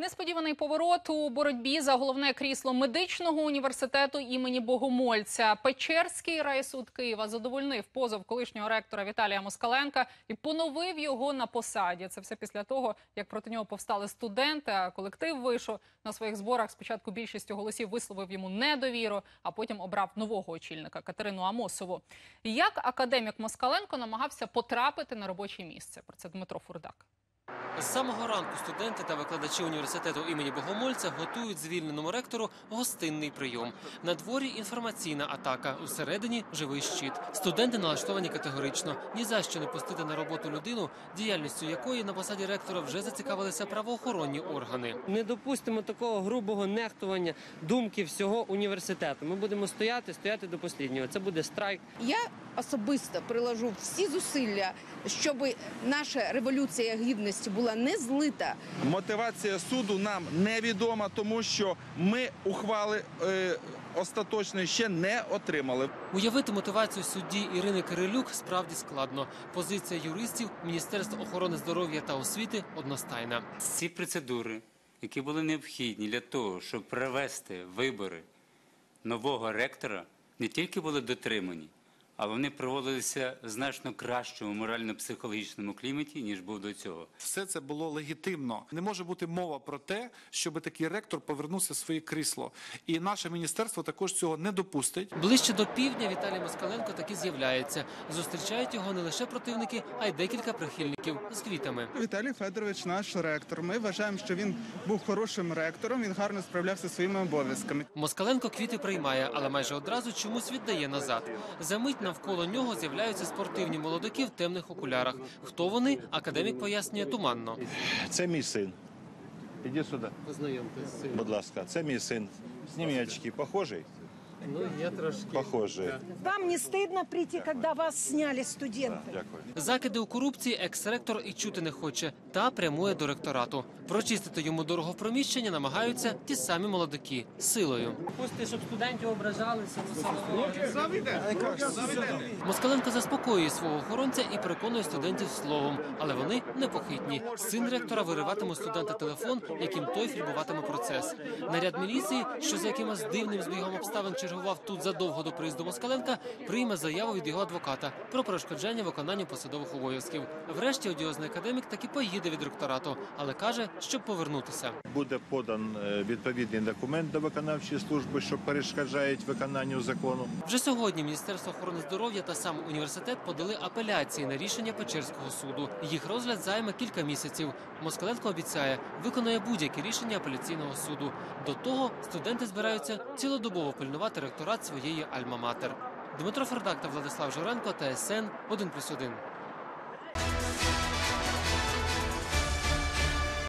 Несподіваний поворот у боротьбі за головне крісло медичного університету імені Богомольця. Печерський райсуд Києва задовольнив позов колишнього ректора Віталія Москаленка і поновив його на посаді. Це все після того, як проти нього повстали студенти. А колектив вийшов на своїх зборах. Спочатку більшістю голосів висловив йому недовіру, а потім обрав нового очільника Катерину Амосову. Як академік Москаленко намагався потрапити на робоче місце? Про це Дмитро Фурдак. З самого ранку студенти та викладачі університету імені Богомольця готують звільненому ректору гостинний прийом. На дворі інформаційна атака. Усередині живий щит. Студенти налаштовані категорично. Ні за що не пустити на роботу людину, діяльністю якої на посаді ректора вже зацікавилися правоохоронні органи. Не допустимо такого грубого нехтування думки всього університету. Ми будемо стояти, стояти до посліднього. Це буде страйк. Я особисто приложу всі зусилля, щоб наша революція гідності була не злита. Мотивація суду нам невідома, тому що ми ухвали е, остаточної ще не отримали. Уявити мотивацію судді Ірини Кирилюк справді складно. Позиція юристів Міністерства охорони здоров'я та освіти одностайна. Ці процедури, які були необхідні для того, щоб провести вибори нового ректора, не тільки були дотримані, але вони проводилися в значно кращому морально-психологічному кліматі, ніж був до цього. Все це було легітимно. Не може бути мова про те, щоб такий ректор повернувся в своє крісло. І наше міністерство також цього не допустить. Ближче до півдня Віталій Москаленко таки з'являється. Зустрічають його не лише противники, а й декілька прихильників з квітами. Віталій Федорович, наш ректор. Ми вважаємо, що він був хорошим ректором. Він гарно справлявся зі своїми обов'язками. Москаленко квіти приймає, але майже одразу чомусь віддає назад. За мить навколо нього з'являються спортивні молодики в темних окулярах. Хто вони? Академік пояснює туманно. Це мій син. Іди сюди, Познайомтесь. будь ласка. Це мій син. Знімі очки. Похожий? Ну є трошки. Похожий. Вам не стыдно прийти, когда вас сняли студенты? Дякую. Закиди у корупції екс-ректор і чути не хоче, та прямує до ректорату. Прочистити йому дорого в приміщення намагаються ті самі молодики силою. Пусти, щоб студентів ображалися. Москаленко заспокоює свого охоронця і переконує студентів словом, але вони непохитні. Син ректора вириватиме студента телефон, яким той фільмуватиме процес. Наряд міліції, що за якимось дивним збігом обставин чергував тут задовго до приїзду Москаленка, прийме заяву від його адвоката про перешкоджання виконанню посадових обов'язків. Врешті одіозний академік таки поїде від ректорату, але каже, щоб повернутися. Буде подан е, відповідний документ до виконавчої служби, що перешкоджають виконанню закону. Вже сьогодні Міністерство охорони здоров'я та сам університет подали апеляції на рішення Печерського суду. Їх розгляд займе кілька місяців. Москаленко обіцяє, виконує будь-яке рішення апеляційного суду. До того студенти збираються цілодобово пильнувати ректорат своєї альма-матер. Дмитро Фердак та Владислав Журенко, ТСН 1+,1.